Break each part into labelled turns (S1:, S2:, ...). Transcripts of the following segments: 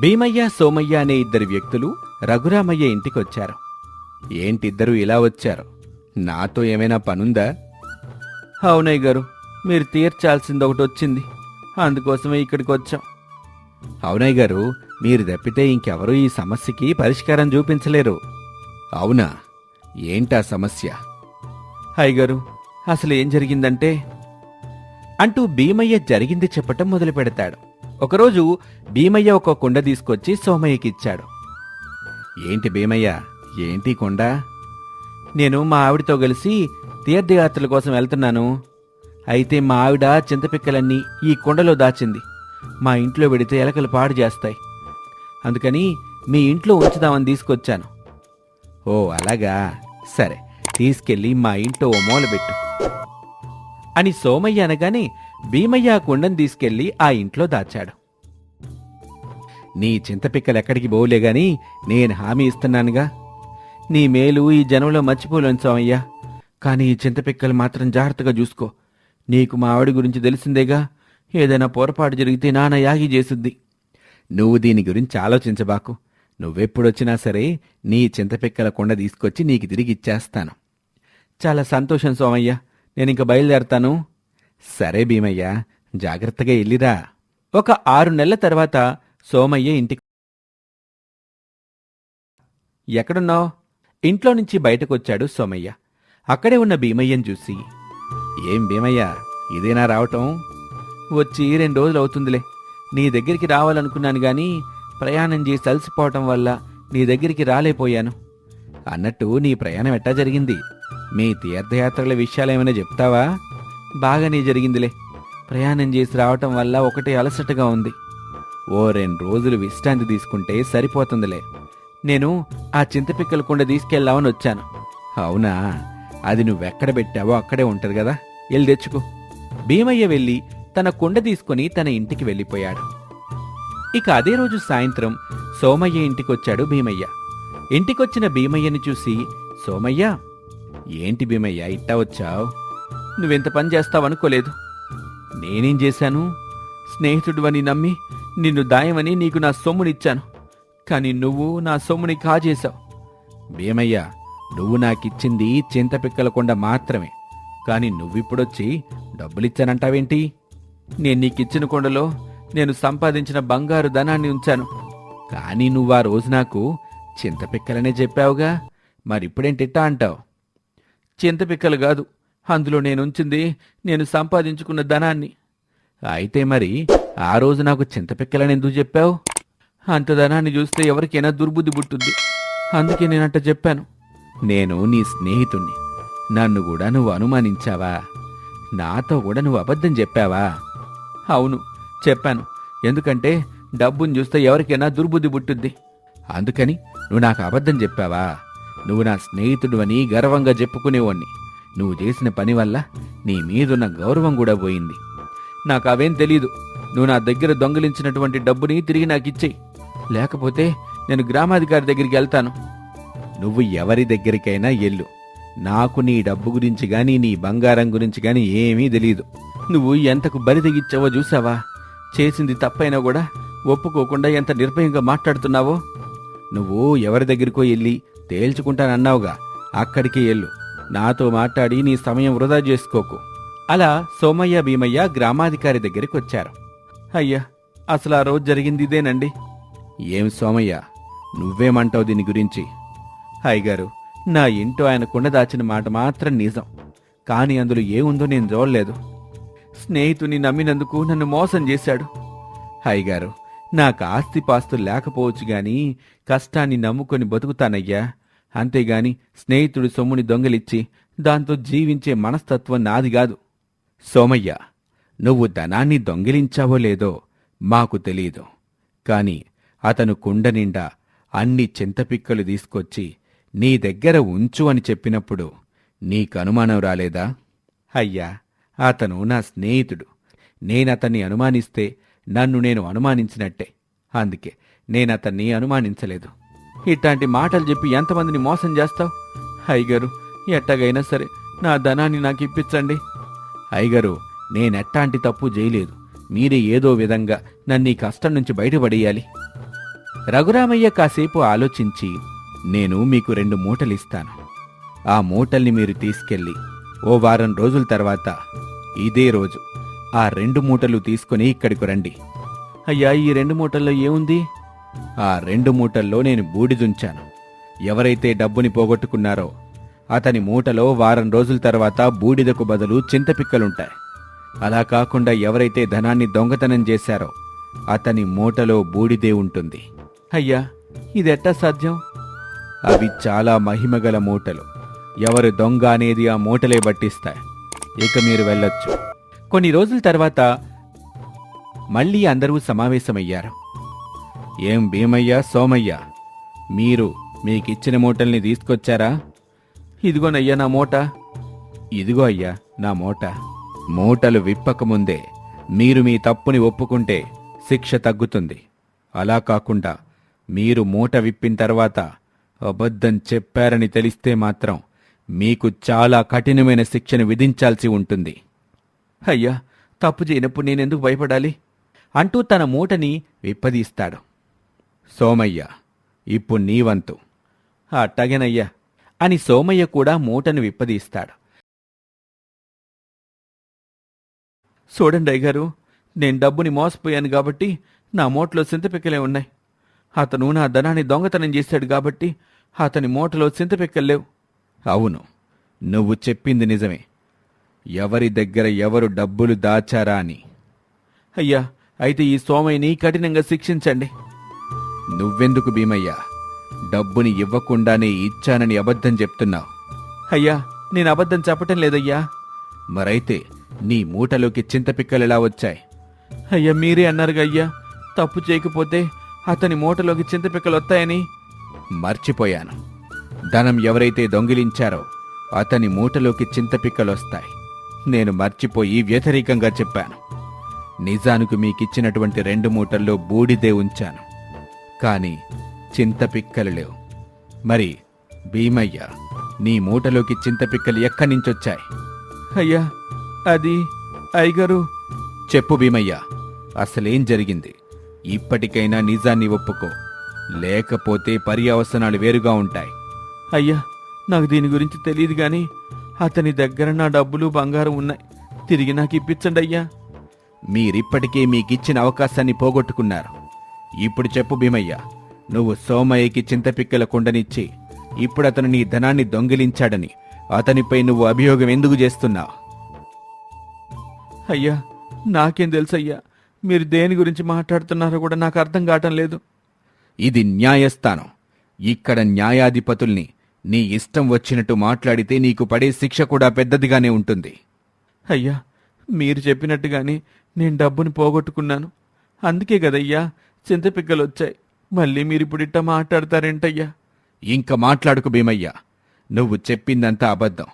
S1: భీమయ్య సోమయ్య అనే ఇద్దరు వ్యక్తులు రఘురామయ్య ఇంటికొచ్చారు. ఏంటిద్దరు ఇలా వచ్చారు? నాతో ఏమైనా పనుందా? అవునయ్య గారు మీరు తీర్చాల్సింది ఒకటి వచ్చింది అందుకోసమే ఇక్కడికి వచ్చాం అవునయ్య గారు మీరు తప్పితే ఇంకెవరూ ఈ సమస్యకి పరిష్కారం చూపించలేరు. అవునా? ఏంటా సమస్య? అయ్యగారు అసలు ఏం జరిగిందంటే అంటూ భీమయ్య జరిగింది చెప్పటం మొదలు పెడతాడు ఒకరోజు భీమయ్య ఒక కుండ తీసుకొచ్చి సోమయ్యకిచ్చాడు. ఏంటి భీమయ్య ఏంటి కొండ? నేను మా ఆవిడతో కలిసి తీర్థయాత్రల కోసం వెళ్తున్నాను. అయితే మా ఆవిడ చింతపిక్కలన్నీ ఈ కొండలో దాచింది. మా ఇంట్లో పెడితే ఎలకలు పాడు చేస్తాయి. అందుకని మీ ఇంట్లో ఉంచుదామని తీసుకొచ్చాను. ఓ అలాగా. సరే తీసుకెళ్ళి మా ఇంట్లో ఓ మూలబెట్టు అని సోమయ్య అనగానే భీమయ్య ఆ కుండను తీసుకెళ్ళి ఆ ఇంట్లో దాచాడు. నీ చింతపిక్కలు ఎక్కడికి పోలే గాని నేను హామీ ఇస్తున్నానుగా. నీ మేలు ఈ జనంలో మర్చిపోలేను సోమయ్య. కానీ ఈ చింతపిక్కలు మాత్రం జాగ్రత్తగా చూసుకో. నీకు మా ఆవిడ గురించి తెలిసిందేగా? ఏదైనా పొరపాటు జరిగితే నాన్న యాగి చేసుద్ది. నువ్వు దీని గురించి ఆలోచించబాకు. నువ్వెప్పుడొచ్చినా సరే నీ చింతపిక్కల కొండ తీసుకొచ్చి నీకు తిరిగి ఇచ్చేస్తాను. చాలా సంతోషం సోమయ్య. నేను ఇంక బయలుదేరతాను. సరే భీమయ్య జాగ్రత్తగా వెళ్ళిరా ఒక ఆరు నెలల తర్వాత సోమయ్య ఇంటికి ఎక్కడున్నావు? ఇంట్లో నుంచి బయటకొచ్చాడు సోమయ్య. అక్కడే ఉన్న భీమయ్యను చూసి ఏం భీమయ్య ఇదేనా రావటం? వచ్చి రెండు రోజులు అవుతుందిలే. నీ దగ్గరికి రావాలనుకున్నాను గాని ప్రయాణం చేసి అలసిపోవటం వల్ల నీ దగ్గరికి రాలేపోయాను అన్నట్టు నీ ప్రయాణం ఎట్టా జరిగింది? మీ తీర్థయాత్రల విషయాలు ఏమైనా చెప్తావా? బాగానే జరిగిందిలే. ప్రయాణం చేసి రావటం వల్ల ఒకటే అలసటగా ఉంది. ఓ రెండు రోజులు విశ్రాంతి తీసుకుంటే సరిపోతుందిలే. నేను ఆ చింతపిక్కల కుండ తీసుకెళ్దామని వచ్చాను. అవునా? అది నువ్వెక్కడ పెట్టావో అక్కడే ఉంటుంది కదా. వెళ్ళి తెచ్చుకో. భీమయ్య వెళ్ళి తన కుండ తీసుకుని తన ఇంటికి వెళ్ళిపోయాడు. ఇక అదే రోజు సాయంత్రం సోమయ్య ఇంటికొచ్చాడు భీమయ్య. ఇంటికొచ్చిన భీమయ్యని చూసి సోమయ్య ఏంటి భీమయ్య ఇట్టా వచ్చావు? నువ్వెంత పని చేస్తావనుకోలేదు నేనేం చేశాను? స్నేహితుడివని నమ్మి నిన్ను దాయమని నీకు నా సొమ్మునిచ్చాను. కానీ నువ్వు నా సొమ్ముని కాజేశావు. భీమయ్య నువ్వు నాకిచ్చింది చింతపిక్కల కొండ మాత్రమే. కానీ నువ్విప్పుడొచ్చి డబ్బులిచ్చానంటావేంటి? నేను నీకిచ్చిన కొండలో నేను సంపాదించిన బంగారు ధనాన్ని ఉంచాను. కానీ నువ్వు ఆ రోజు నాకు చింతపిక్కలనే చెప్పావుగా. మరిప్పుడేంటిట్టా అంటావు? చింతపిక్కలు కాదు. అందులో నేను ఉంచింది నేను సంపాదించుకున్న ధనాన్ని. అయితే మరి ఆ రోజు నాకు చింతపిక్కలని ఎందుకు చెప్పావు? అంత ధనాన్ని చూస్తే ఎవరికైనా దుర్బుద్ధి పుట్టుద్ది అందుకే నేనంట చెప్పాను. నేను నీ స్నేహితుణ్ణి. నన్ను కూడా నువ్వు అనుమానించావా? నాతో కూడా నువ్వు అబద్ధం చెప్పావా? అవును చెప్పాను. ఎందుకంటే డబ్బును చూస్తే ఎవరికైనా దుర్బుద్ధి పుట్టుద్ది అందుకని నువ్వు నాకు అబద్ధం చెప్పావా? నువ్వు నా స్నేహితుడు అని గర్వంగా చెప్పుకునేవాణ్ణి. నువ్వు చేసిన పని వల్ల నీ మీదున్న గౌరవం కూడా పోయింది. నాకు అవేం తెలీదు. నువ్వు నా దగ్గర దొంగిలించినటువంటి డబ్బుని తిరిగి నాకు ఇచ్చేయి లేకపోతే నేను గ్రామాధికారి దగ్గరికి వెళ్తాను. నువ్వు ఎవరి దగ్గరికైనా ఎల్లు నాకు నీ డబ్బు గురించి గాని నీ బంగారం గురించి గాని ఏమీ తెలియదు నువ్వు ఎంతకు బరి తెగిచ్చావో చూసావా చేసింది తప్పైనా కూడా ఒప్పుకోకుండా ఎంత నిర్భయంగా మాట్లాడుతున్నావో? నువ్వు ఎవరి దగ్గరికో వెళ్ళి తేల్చుకుంటానన్నావుగా. అక్కడికి ఎల్లు. నాతో మాట్లాడి నీ సమయం వృధా చేసుకోకు. అలా సోమయ్య భీమయ్య గ్రామాధికారి దగ్గరికి వచ్చారు. అయ్యా అసలు ఆ రోజు జరిగింది ఇదేనండి? ఏం సోమయ్య నువ్వేమంటావు దీని గురించి? అయ్యగారు నా ఇంటో ఆయన కుండ దాచిన మాట మాత్రం నిజం. కానీ అందులో ఏముందో నేను చూడలేదు. స్నేహితుని నమ్మినందుకు నన్ను మోసం చేశాడు. అయ్యగారు నాకు ఆస్తిపాస్తులు లేకపోవచ్చు గాని కష్టాన్ని నమ్ముకొని బతుకుతానయ్యా. అంతేగాని స్నేహితుడి సొమ్ముని దొంగలిచ్చి దాంతో జీవించే మనస్తత్వం నాది కాదు. సోమయ్య నువ్వు ధనాన్ని దొంగిలించావో లేదో మాకు తెలియదు కాని అతను కుండ నిండా అన్ని చింతపిక్కలు తీసుకొచ్చి నీ దగ్గర ఉంచు అని చెప్పినప్పుడు నీకు అనుమానం రాలేదా? అయ్యా అతను నా స్నేహితుడు. నేనతన్ని అనుమానిస్తే నన్ను నేను అనుమానించినట్టే. అందుకే నేను అతన్ని అనుమానించలేదు. ఇట్లాంటి మాటలు చెప్పి ఎంతమందిని మోసం చేస్తావు? అయ్యగారు ఎట్టగైనా సరే నా ధనాన్ని నాకు ఇప్పించండి. అయ్యగారు నేనెట్టాంటి తప్పు చేయలేదు. మీరే ఏదో విధంగా నన్ను ఈ కష్టం నుంచి బయటపడేయాలి. రఘురామయ్య కాసేపు ఆలోచించి నేను మీకు రెండు మూటలిస్తాను. ఆ మూటల్ని మీరు తీసుకెళ్ళి ఓ వారం రోజుల తర్వాత ఇదే రోజు ఆ రెండు మూటలు తీసుకుని ఇక్కడికి రండి. అయ్యా ఈ రెండు మూటల్లో ఏముంది? ఆ రెండు మూటల్లో నేను బూడిదుంచాను ఎవరైతే డబ్బుని పోగొట్టుకున్నారో అతని మూటలో వారం రోజుల తర్వాత బూడిదకు బదులు చింతపిక్కలుంటాయి. అలా కాకుండా ఎవరైతే ధనాన్ని దొంగతనం చేశారో అతని మూటలో బూడిదే ఉంటుంది. అయ్యా ఇదెట్టా సాధ్యం? అవి చాలా మహిమగల మూటలు. ఎవరు దొంగ అనేది ఆ మూటలే పట్టిస్తాయి ఇక మీరు వెళ్ళొచ్చు. కొన్ని రోజుల తర్వాత మళ్ళీ అందరూ సమావేశమయ్యారు. ఏం భీమయ్య సోమయ్య మీరు మీకిచ్చిన మూటల్ని తీసుకొచ్చారా? ఇదిగోనయ్యా నా మూట. ఇదిగో అయ్యా నా మూట. మూటలు విప్పకముందే మీరు మీ తప్పుని ఒప్పుకుంటే శిక్ష తగ్గుతుంది. అలా కాకుండా మీరు మూట విప్పిన తర్వాత అబద్ధం చెప్పారని తెలిస్తే మాత్రం మీకు చాలా కఠినమైన శిక్షను విధించాల్సి ఉంటుంది. అయ్యా తప్పు చేయనప్పుడు నేనెందుకు భయపడాలి? అంటూ తన మూటని విప్పదీస్తాడు. సోమయ్య ఇప్పుడు నీ వంతు. అట్టగేనయ్యా అని సోమయ్య కూడా మూటను విప్పదీస్తాడు. చూడండి అయ్యగారు నేను డబ్బుని మోసపోయాను కాబట్టి నా మూటలో చింతపిక్కలే ఉన్నాయి. అతను నా ధనాన్ని దొంగతనం చేశాడు కాబట్టి అతని మూటలో చింతపిక్కలేవు అవును నువ్వు చెప్పింది నిజమే. ఎవరి దగ్గర ఎవరు డబ్బులు దాచారా అని. అయ్యా అయితే ఈ సోమయ్యని కఠినంగా శిక్షించండి. నువ్వెందుకు భీమయ్యా? డబ్బుని ఇవ్వకుండానే ఇచ్చానని అబద్ధం చెప్తున్నావు. అయ్యా నేను అబద్ధం చెప్పటం లేదయ్యా. మరైతే నీ మూటలోకి చింతపిక్కలు ఎలా వచ్చాయి? అయ్యా మీరే అన్నారుగా అయ్యా తప్పు చేయకపోతే అతని మూటలోకి చింతపిక్కలు వస్తాయని. మర్చిపోయాను. ధనం ఎవరైతే దొంగిలించారో అతని మూటలోకి చింతపిక్కలు వస్తాయి. నేను మర్చిపోయి వ్యతిరేకంగా చెప్పాను. నిజానికి మీకిచ్చినటువంటి రెండు మూటల్లో బూడిదే ఉంచాను. కాని చింతపిక్కలు లేవు. మరి భీమయ్య నీ మూటలోకి చింతపిక్కలు ఎక్కడి నుంచొచ్చాయి? అయ్యా అది అయ్యగారు చెప్పు భీమయ్య అసలేం జరిగింది? ఇప్పటికైనా నిజాన్ని ఒప్పుకో. లేకపోతే పర్యవసనాలు వేరుగా ఉంటాయి. అయ్యా నాకు దీని గురించి తెలియదు గాని అతని దగ్గర నా డబ్బులు బంగారం ఉన్నాయి. తిరిగి నాకు ఇప్పించండి అయ్యా. మీరిప్పటికే మీకిచ్చిన అవకాశాన్ని పోగొట్టుకున్నారు. ఇప్పుడు చెప్పు భీమయ్య నువ్వు సోమయ్యకి చింతపిక్కల కుండనిచ్చి ఇప్పుడు అతను నీ ధనాన్ని దొంగిలించాడని అతనిపై నువ్వు అభియోగం ఎందుకు చేస్తున్నావు? అయ్యా నాకేం తెలుసయ్యా. మీరు దేని గురించి మాట్లాడుతున్నారో కూడా నాకు అర్థం కావటం లేదు. ఇది న్యాయస్థానం. ఇక్కడ న్యాయాధిపతుల్ని నీ ఇష్టం వచ్చినట్టు మాట్లాడితే నీకు పడే శిక్ష కూడా పెద్దదిగానే ఉంటుంది. అయ్యా మీరు చెప్పినట్టుగానే నేను డబ్బుని పోగొట్టుకున్నాను. అందుకే కదయ్యా చింతపిక్కలు వచ్చాయి మళ్ళీ మీరిప్పుడు ఇట్ట మాట్లాడతారేంటయ్యా? ఇంక మాట్లాడుకు భీమయ్యా నువ్వు చెప్పిందంతా అబద్ధం.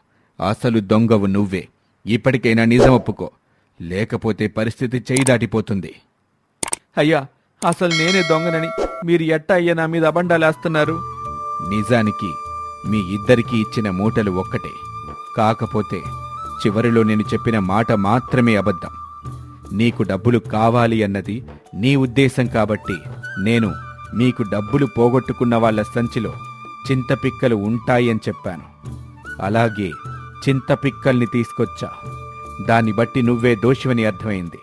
S1: అసలు దొంగవు నువ్వే. ఇప్పటికైనా నిజం ఒప్పుకో లేకపోతే పరిస్థితి చేయి దాటిపోతుంది. అయ్యా అసలు నేనే దొంగనని మీరు ఎట్ట అయ్యా నా మీద అబండాలేస్తున్నారు? నిజానికి మీ ఇద్దరికీ ఇచ్చిన మూటలు ఒక్కటే. కాకపోతే చివరిలో నేను చెప్పిన మాట మాత్రమే అబద్ధం. నీకు డబ్బులు కావాలి అన్నది నీ ఉద్దేశం కాబట్టి నేను మీకు డబ్బులు పోగొట్టుకున్న వాళ్ళ సంచిలో చింతపిక్కలు ఉంటాయని చెప్పాను. అలాగే చింతపిక్కల్ని తీసుకొచ్చా. దాన్ని బట్టి నువ్వే దోషివని అర్థమైంది.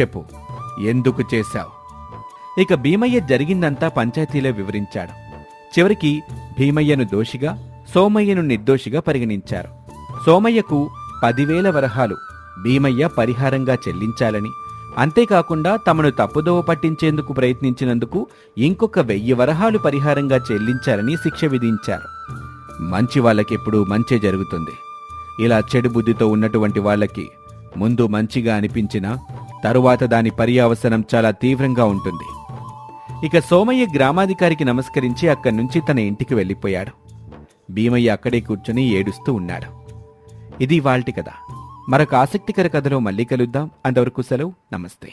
S1: చెప్పు ఎందుకు చేశావు? ఇక భీమయ్య జరిగిందంతా పంచాయతీలో వివరించాడు. చివరికి భీమయ్యను దోషిగా సోమయ్యను నిర్దోషిగా పరిగణించారు. సోమయ్యకు పదివేల వరహాలు భీమయ్య పరిహారంగా చెల్లించాలని అంతేకాకుండా తమను తప్పుదోవ పట్టించేందుకు ప్రయత్నించినందుకు ఇంకొక వెయ్యి వరహాలు పరిహారంగా చెల్లించాలని శిక్ష విధించారు. మంచి వాళ్ళకెప్పుడూ మంచే జరుగుతుంది. ఇలా చెడు బుద్ధితో ఉన్నటువంటి వాళ్ళకి ముందు మంచిగా అనిపించినా తరువాత దాని పర్యావసనం చాలా తీవ్రంగా ఉంటుంది. ఇక సోమయ్య గ్రామాధికారికి నమస్కరించి అక్కడి నుంచి తన ఇంటికి వెళ్ళిపోయాడు. భీమయ్య అక్కడే కూర్చుని ఏడుస్తూ ఉన్నాడు. ఇది వాల్టి కథ. మరొక ఆసక్తికర కథలో మళ్ళీ కలుద్దాం. అంతవరకు సెలవు. నమస్తే.